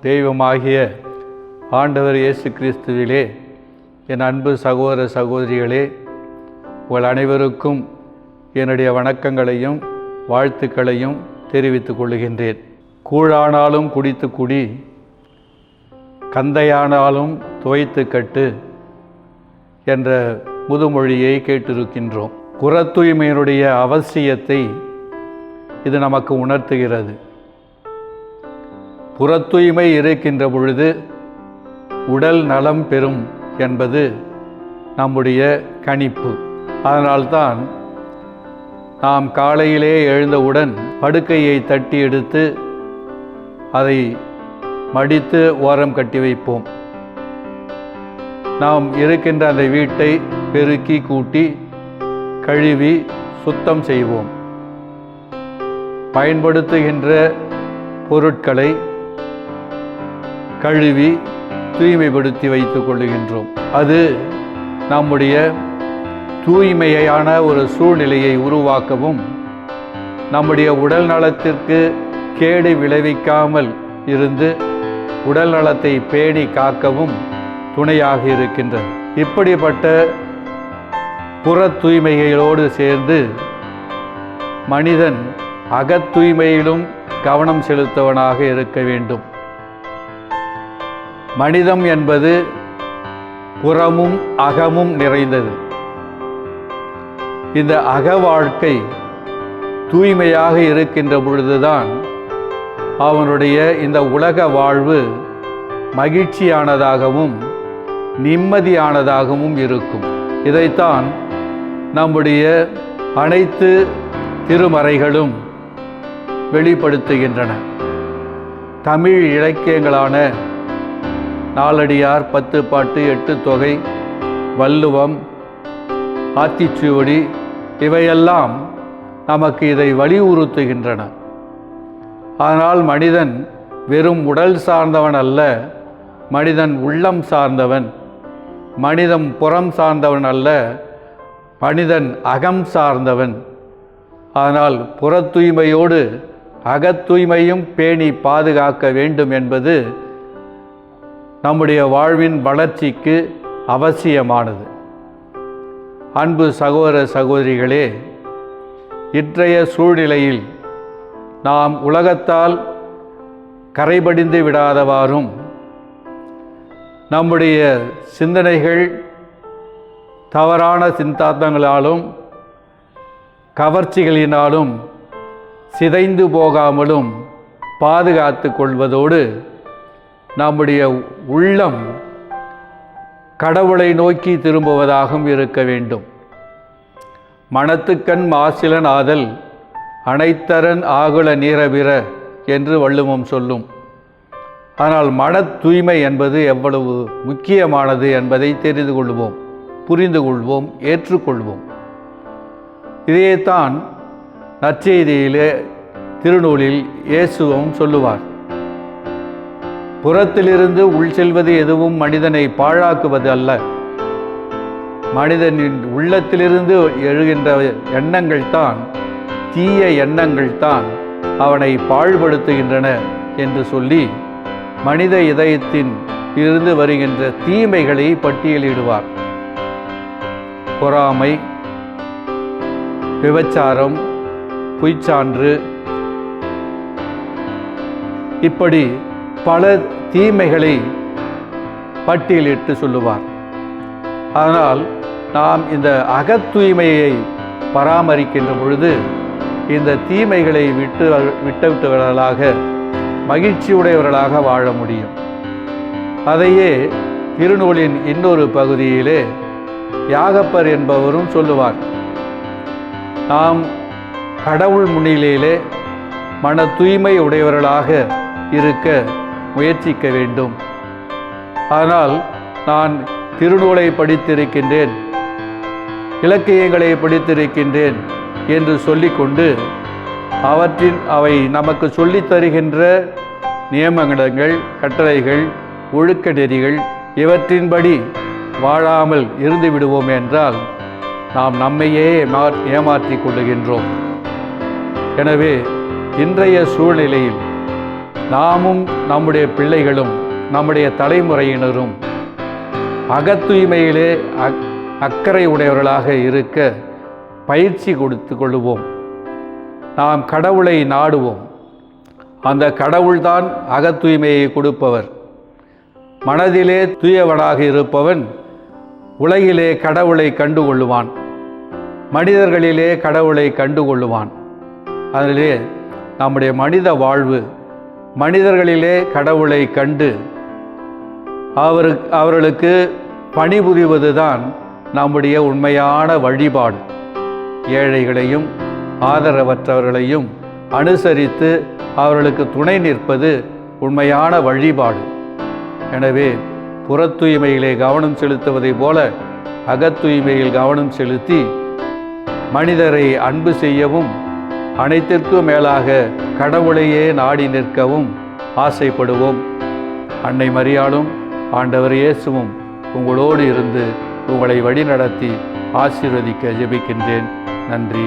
தெய்வமாகிய ஆண்டவர் இயேசு கிறிஸ்துவிலே என் அன்பு சகோதர சகோதரிகளே உங்கள் அனைவருக்கும் என்னுடைய வணக்கங்களையும் வாழ்த்துக்களையும் தெரிவித்துக் கொள்கின்றேன். கூழானாலும் குடித்து குடி கந்தையானாலும் துவைத்து கட்டு என்ற முதுமொழியை கேட்டிருக்கின்றோம். குற தூய்மையினுடைய அவசியத்தை இது நமக்கு உணர்த்துகிறது. புற தூய்மை இருக்கின்ற பொழுது உடல் நலம் பெறும் என்பது நம்முடைய கணிப்பு. அதனால்தான் நாம் காலையிலே எழுந்தவுடன் படுக்கையை தட்டி எடுத்து அதை மடித்து ஓரம் கட்டி வைப்போம். நாம் இருக்கின்ற அந்த வீட்டை பெருக்கி கூட்டி கழுவி சுத்தம் செய்வோம். பயன்படுத்துகின்ற பொருட்களை கழுவி தூய்மைப்படுத்தி வைத்துக் கொள்ளுகின்றோம். அது நம்முடைய தூய்மையான ஒரு சூழ்நிலையை உருவாக்கவும் நம்முடைய உடல் நலத்திற்கு கேடு விளைவிக்காமல் இருந்து உடல் நலத்தை பேணி காக்கவும் துணையாக இருக்கின்றது. இப்படிப்பட்ட புற தூய்மைகளோடு சேர்ந்து மனிதன் அகத் தூய்மையிலும் கவனம் செலுத்தவனாக இருக்க வேண்டும். மனிதம் என்பது புறமும் அகமும் நிறைந்தது. இந்த அக வாழ்க்கை தூய்மையாக இருக்கின்ற பொழுதுதான் அவனுடைய இந்த உலக வாழ்வு மகிழ்ச்சியானதாகவும் நிம்மதியானதாகவும் இருக்கும். இதைத்தான் நம்முடைய அனைத்து திருமறைகளும் வெளிப்படுத்துகின்றன. தமிழ் இலக்கியங்களான நாலடியார் பத்து பாட்டு எட்டு தொகை வள்ளுவம் ஆத்திச்சுவடி இவையெல்லாம் நமக்கு இதை வலியுறுத்துகின்றன. ஆனால் மனிதன் வெறும் உடல் சார்ந்தவன் அல்ல மனிதன் உள்ளம் சார்ந்தவன் மனிதன் புறம் சார்ந்தவன் அல்ல மனிதன் அகம் சார்ந்தவன். ஆனால் புற தூய்மையோடு அகத் தூய்மையும் பேணி பாதுகாக்க வேண்டும் என்பது நம்முடைய வாழ்வின் வளர்ச்சிக்கு அவசியமானது. அன்பு சகோதர சகோதரிகளே இன்றைய சூழ்நிலையில் நாம் உலகத்தால் கரைபடிந்து விடாதவாறும் நம்முடைய சிந்தனைகள் தவறான சிந்தாந்தங்களாலும் கவர்ச்சிகளினாலும் சிதைந்து போகாமலும் பாதுகாத்து கொள்வதோடு நம்முடைய உள்ளம் கடவுளை நோக்கி திரும்புவதாகவும் இருக்க வேண்டும். மனத்துக்கண் மாசிலன் ஆதல் அனைத்தரன் ஆகுல நீரவிர என்று வள்ளுவம் சொல்லும். ஆனால் மன தூய்மை என்பது எவ்வளவு முக்கியமானது என்பதை தெரிந்து கொள்வோம் புரிந்து கொள்வோம் ஏற்றுக்கொள்வோம். இதையேத்தான் நற்செய்தியிலே திருநூலில் இயேசுவும் சொல்லுவார். புறத்திலிருந்து உள் செல்வது எதுவும் மனிதனை பாழாக்குவது அல்ல. மனிதனின் உள்ளத்திலிருந்து எழுகின்ற எண்ணங்கள் தான் தீய எண்ணங்கள் தான் அவனை பாழ்படுத்துகின்றன என்று சொல்லி மனித இதயத்தின் இருந்து வருகின்ற தீமைகளை பட்டியலிடுவார். பொறாமை விபச்சாரம் பொய்ச்சான்று. இப்படி பல தீமைகளை பட்டியலிட்டு சொல்லுவார். ஆனால் நாம் இந்த அகத் தூய்மையை பராமரிக்கின்ற பொழுது இந்த தீமைகளை விட்டு விட்டுவிட்டவர்களாக மகிழ்ச்சியுடையவர்களாக வாழ முடியும். அதையே திருநூலின் இன்னொரு பகுதியிலே யாகப்பர் என்பவரும் சொல்லுவார். நாம் கடவுள் முன்னிலையிலே மன தூய்மை உடையவர்களாக இருக்க முயற்சிக்க வேண்டும். ஆனால் நான் திருநூலை படித்திருக்கின்றேன். இலக்கியங்களை படித்திருக்கின்றேன் என்று சொல்லிக்கொண்டு அவற்றின் அவை நமக்கு சொல்லித் தருகின்ற நியமனங்கள் கட்டளைகள் ஒழுக்க நெறிகள் இவற்றின்படி வாழாமல் இருந்து விடுவோம் என்றால் நாம் நம்மையே ஏமா- ஏமாற்றிக் கொள்ளுகின்றோம். எனவே இன்றைய சூழ்நிலையில் நாமும் நம்முடைய பிள்ளைகளும் நம்முடைய தலைமுறையினரும் அகத்தூய்மையிலே அக் அக்கறை உடையவர்களாக இருக்க பயிற்சி கொடுத்து கொள்வோம். நாம் கடவுளை நாடுவோம். அந்த கடவுள்தான் அகத்தூய்மையை கொடுப்பவர். மனதிலே தூயவனாக இருப்பவன் உலகிலே கடவுளை கண்டுகொள்ளுவான். மனிதர்களிலே கடவுளை கண்டுகொள்ளுவான். அதிலே நம்முடைய மனித வாழ்வு மனிதர்களிலே கடவுளை கண்டு அவரு அவர்களுக்கு பணிபுரிவது தான் நம்முடைய உண்மையான வழிபாடு. ஏழைகளையும் ஆதரவற்றவர்களையும் அனுசரித்து அவர்களுக்கு துணை நிற்பது உண்மையான வழிபாடு. எனவே புறத்தூய்மையிலே கவனம் செலுத்துவதைப் போல அகத்தூய்மையில் கவனம் செலுத்தி மனிதரை அன்பு செய்யவும் அனைத்திற்கும் மேலாக கடவுளையே நாடி நிற்கவும் ஆசைப்படுவோம். அன்னை மரியாளும் ஆண்டவர் இயேசுவும் உங்களோடு இருந்து உங்களை வழிநடத்தி ஆசீர்வதிக்க ஜெபிக்கின்றேன். நன்றி.